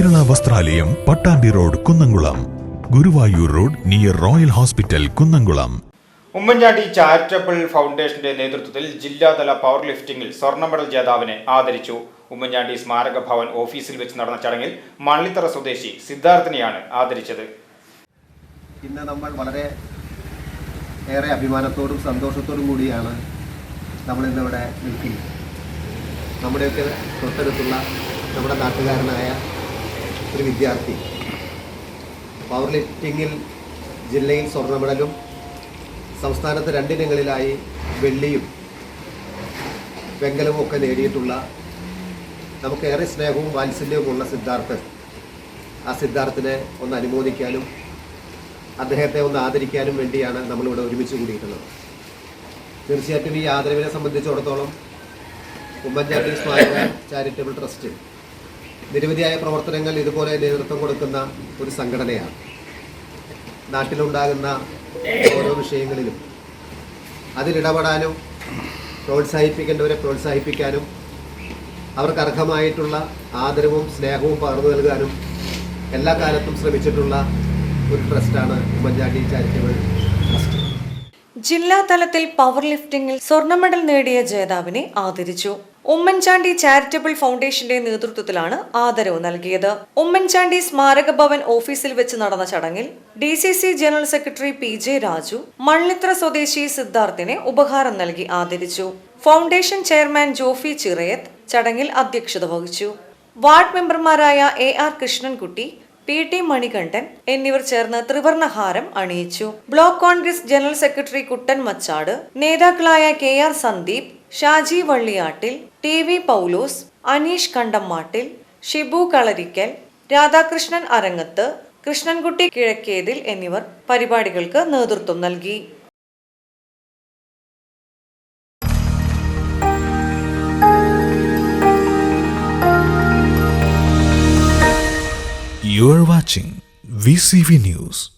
വസ്ത്രാലയം Pattambi road Kunnamkulam. Guruvayur road near Royal hospital Kunnamkulam. Oommen Chandy charitable ഫൗണ്ടേഷന്റെ നേതൃത്വത്തിൽ ജില്ലാതല power ലിഫ്റ്റിംഗിൽ സ്വർണ മെഡൽ ജേതാവിനെ ആദരിച്ചു. ഉമ്മൻചാണ്ടി സ്മാരക ഭവൻ ഓഫീസിൽ വെച്ച് നടന്ന ചടങ്ങിൽ മള്ളിത്തറ സ്വദേശി സിദ്ധാർത്ഥിനെയാണ് ആദരിച്ചത്. ഇന്ന് നമ്മൾ വളരെ ഏറെ അഭിമാനത്തോടും സന്തോഷത്തോടും കൂടിയാണ് നമ്മൾ ഇന്നിവിടെ നിൽക്കുന്നത്. നമ്മുടെയൊക്കെ തൊട്ടടുത്തുള്ള നമ്മുടെ നാട്ടുകാരനായ ഒരു വിദ്യാർത്ഥി. പവർ ലിഫ്റ്റിങ്ങിൽ ജില്ലയിൽ സ്വർണ മെഡലും സംസ്ഥാനത്ത് രണ്ടിനങ്ങളിലായി വെള്ളിയും വെങ്കലവും ഒക്കെ നേടിയിട്ടുള്ള നമുക്കേറെ സ്നേഹവും വാത്സല്യവുമുള്ള സിദ്ധാർത്ഥൻ. ആ സിദ്ധാർത്ഥിനെ ഒന്ന് അനുമോദിക്കാനും അദ്ദേഹത്തെ ഒന്ന് ആദരിക്കാനും വേണ്ടിയാണ് നമ്മളിവിടെ ഒരുമിച്ച് കൂടിയിട്ടുള്ളത്. തീർച്ചയായിട്ടും ഈ ആദരവിനെ സംബന്ധിച്ചിടത്തോളം ഉമ്മൻചാണ്ടി സ്മാരക ചാരിറ്റബിൾ ട്രസ്റ്റ് നിരവധിയായ പ്രവർത്തനങ്ങൾ ഇതുപോലെ നേതൃത്വം കൊടുക്കുന്ന ഒരു സംഘടനയാണ്. നാട്ടിലുണ്ടാകുന്ന ഓരോ വിഷയങ്ങളിലും അതിലിടപെടാനും പ്രോത്സാഹിപ്പിക്കേണ്ടവരെ പ്രോത്സാഹിപ്പിക്കാനും അവർക്ക് അർഹമായിട്ടുള്ള ആദരവും സ്നേഹവും പകർന്നു നൽകാനും എല്ലാ കാലത്തും ശ്രമിച്ചിട്ടുള്ള ഒരു ട്രസ്റ്റാണ് ഉമ്മൻചാണ്ടി ചാരിറ്റബിൾ ട്രസ്റ്റ്. ജില്ലാതലത്തിൽ പവർ ലിഫ്റ്റിംഗിൽ സ്വർണ മെഡൽ നേടിയ ജേതാവിനെ ആദരിച്ചു. ഉമ്മൻചാണ്ടി ചാരിറ്റബിൾ ഫൗണ്ടേഷന്റെ നേതൃത്വത്തിലാണ് ആദരവ് നൽകിയത്. ഉമ്മൻചാണ്ടി സ്മാരക ഭവൻ ഓഫീസിൽ വെച്ച് നടന്ന ചടങ്ങിൽ D C C general secretary P J Raju Mannithra സ്വദേശി സിദ്ധാർത്ഥിനെ ഉപഹാരം നൽകി ആദരിച്ചു. ഫൗണ്ടേഷൻ ചെയർമാൻ ജോഫി ചിറയത്ത് ചടങ്ങിൽ അധ്യക്ഷത വഹിച്ചു. വാർഡ് മെമ്പർമാരായ A R Krishnankutty P T Manikandan എന്നിവർ ചേർന്ന് ത്രിവർണഹാരം അണിയിച്ചു. Block Congress general secretary Kuttan Machad നേതാക്കളായ K R Sandeep Shaji Valliyattil T V Paulose Aneesh Kandammattil Shibu Kalarikkal Radhakrishnan Arangath Krishnankutty Kizhakkethil എന്നിവർ പരിപാടികൾക്ക് നേതൃത്വം നൽകി You are watching VCV News.